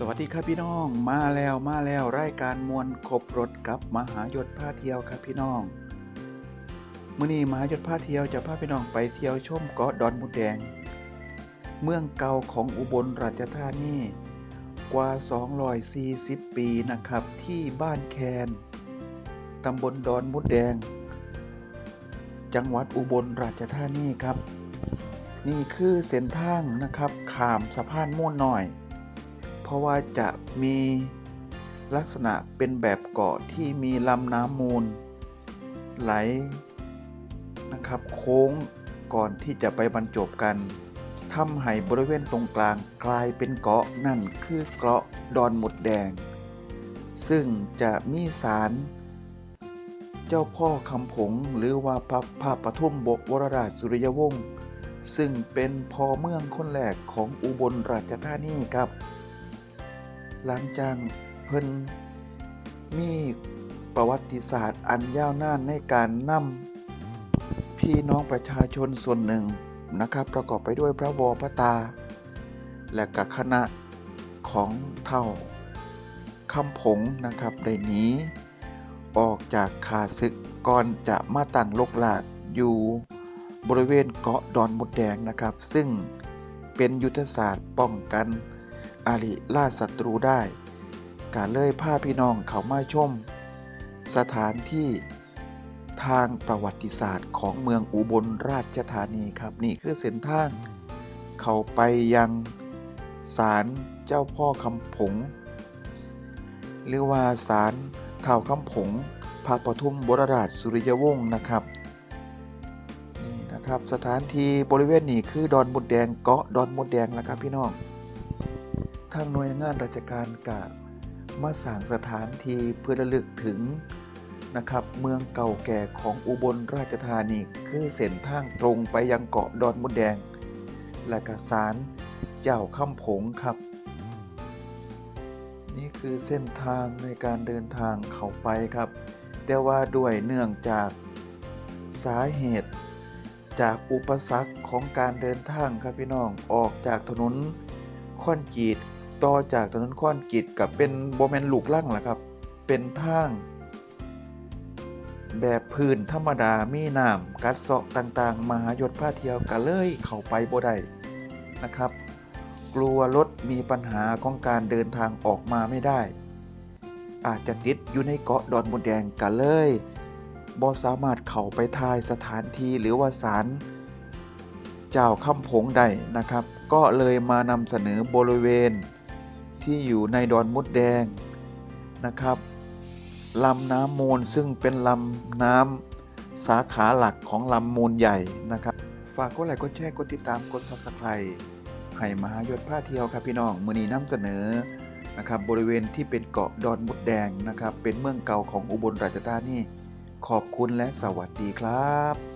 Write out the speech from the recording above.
สวัสดีครับพี่น้องมาแล้วมาแล้วรายการมวลครบรถกับมหายศพาเที่ยวครับพี่น้องมื้อนี้มหายศพาเที่ยวจะพาพี่น้องไปเที่ยวชมเกาะดอนมุดแดง เมืองเก่าของอุบลราชธานีกว่า 240 ปีนะครับที่บ้านแคนตำบลดอนมุดแดง จังหวัดอุบลราชธานีครับ นี่คือเส้นทางนะครับขามสะพานม่วนน้อย เพราะว่าจะมีลักษณะเป็นแบบเกาะที่มีลำน้ำมูล ไหลนะครับโค้งก่อนที่จะไปบรรจบกันทำให้บริเวณตรงกลางกลายเป็นเกาะนั่นคือเกาะดอนหมดแดง ซึ่งจะมีศาลเจ้าพ่อคำผงหรือว่าพระพระปทุมบกวรราชสุริยวงศ์ซึ่งเป็นพอเมืองคนแรกของอุบลราชธานีครับ หลังจากเพิ่นมีประวัติศาสตร์อันยาวนานในการนำพี่น้องประชาชนส่วนหนึ่งนะครับ ประกอบไปด้วยพระวอพระตา และกับคณะของเท่าคำผงนะครับได้นี้ ออกจากขาศึกก่อนจะมาตั้งลกหลากอยู่บริเวณเกาะดอนมดแดงนะครับ ซึ่งเป็นยุทธศาสตร์ป้องกัน อาริล่าศัตรูได้การเลยพาพี่น้องเขามาชม สถานที่ทางประวัติศาสตร์ของเมืองอุบลราชธานีครับนี่คือเส้นทาง เขาไปยังศาลเจ้าพ่อคำผง หรือว่าศาลเท่าคำผงพระปทุมบรราชสุริยวงศ์นะครับนี่นะครับ สถานที่บริเวณนี้คือดอนมดแดงเกาะดอนมดแดงนะครับพี่น้อง ทางหน่วยงานราชการกะมาสร้างสถานที่เพื่อระลึกถึงนะครับเมืองเก่าแก่ของอุบลราชธานีคือเส้นทางตรงไปยังเกาะดอนมดแดง และกศาลเจ้าคำผงครับ นี่คือเส้นทางในการเดินทางเข้าไปครับ แต่ว่าด้วยเนื่องจากสาเหตุจากอุปสรรคของการเดินทางครับพี่น้องออกจากถนนคอนกรี ต่อจากถนนคอนกรีตกับเป็นโบแมนลูกลั่งล่ะครับ เป็นทางแบบพื้นธรรมดา มีน้ำกัดเซาะต่างๆ มหายศผ้าเที่ยวกันเลยเข้าไปบ่ได้นะครับ กลัวรถมีปัญหาของการเดินทางออกมาไม่ได้ อาจจะติดอยู่ในเกาะดอนมดแดงกันเลยบ่สามารถเข้าไปทายสถานที่หรือว่าศาลเจ้าคำผงใดนะครับ ก็เลยมานำเสนอบริเวณ ที่อยู่ในดอนมดแดงนะครับลำน้ำมูลซึ่งเป็นลำน้ำสาขาหลักของลำมูลใหญ่นะครับ ฝากกดไลค์กดแชร์กดติดตามกด Subscribe ให้มหายศผ้าเที่ยวครับพี่น้องมือนีน้ำเสนอนะครับบริเวณที่เป็นเกาะดอนมดแดงนะครับ เป็นเมืองเก่าของอุบลราชธานีขอบคุณและสวัสดีครับ